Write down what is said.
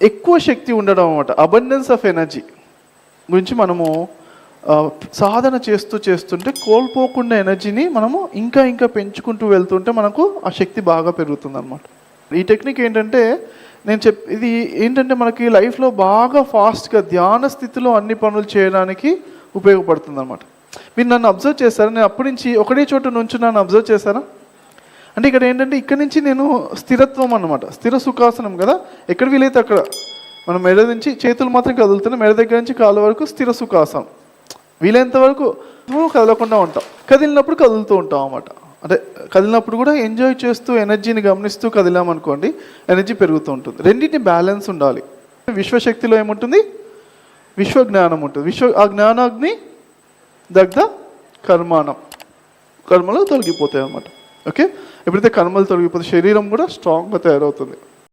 ఎక్కువ శక్తి ఉండడం అనమాట అబండెన్స్ ఆఫ్ ఎనర్జీ గురించి మనము సాధన చేస్తూ చేస్తుంటే కోల్పోకుండా ఎనర్జీని మనము ఇంకా ఇంకా పెంచుకుంటూ వెళ్తుంటే మనకు ఆ శక్తి బాగా పెరుగుతుంది అనమాట ఈ టెక్నిక్ ఏంటంటే నేను చెప్ ఇది ఏంటంటే మనకి లైఫ్లో బాగా ఫాస్ట్గా ధ్యాన స్థితిలో అన్ని పనులు చేయడానికి ఉపయోగపడుతుంది అనమాట మీరు నన్ను అబ్జర్వ్ చేస్తారా నేను అప్పటి నుంచి ఒకటే చోట నుంచి నన్ను అబ్జర్వ్ చేశారా? అంటే ఇక్కడ ఏంటంటే ఇక్కడ నుంచి నేను స్థిరత్వం అన్నమాట. స్థిర సుఖాసనం కదా? ఎక్కడ వీలైతే అక్కడ. మనం మెడ నుంచి చేతులు మాత్రం కదులుతున్నాయి మెడ దగ్గర నుంచి కాళ్ళ వరకు స్థిర సుఖాసనం. వీలైనంత వరకు కదలకుండా ఉంటాం. కదిలినప్పుడు కదులుతూ ఉంటాం అన్నమాట. అంటే కదిలినప్పుడు కూడా ఎంజాయ్ చేస్తూ ఎనర్జీని గమనిస్తూ కదిలామనుకోండి ఎనర్జీ పెరుగుతూ ఉంటుంది. రెండింటిని బ్యాలెన్స్ ఉండాలి. విశ్వశక్తిలో ఏముంటుంది? విశ్వ జ్ఞానం ఉంటుంది. విశ్వ ఆ జ్ఞానాగ్ని దగ్ధ కర్మాణం కర్మలు తొలగిపోతాయి అన్నమాట. ఓకే? ఎప్పుడైతే కనుమలు తొలగిపోతే శరీరం కూడా స్ట్రాంగ్గా తయారవుతుంది.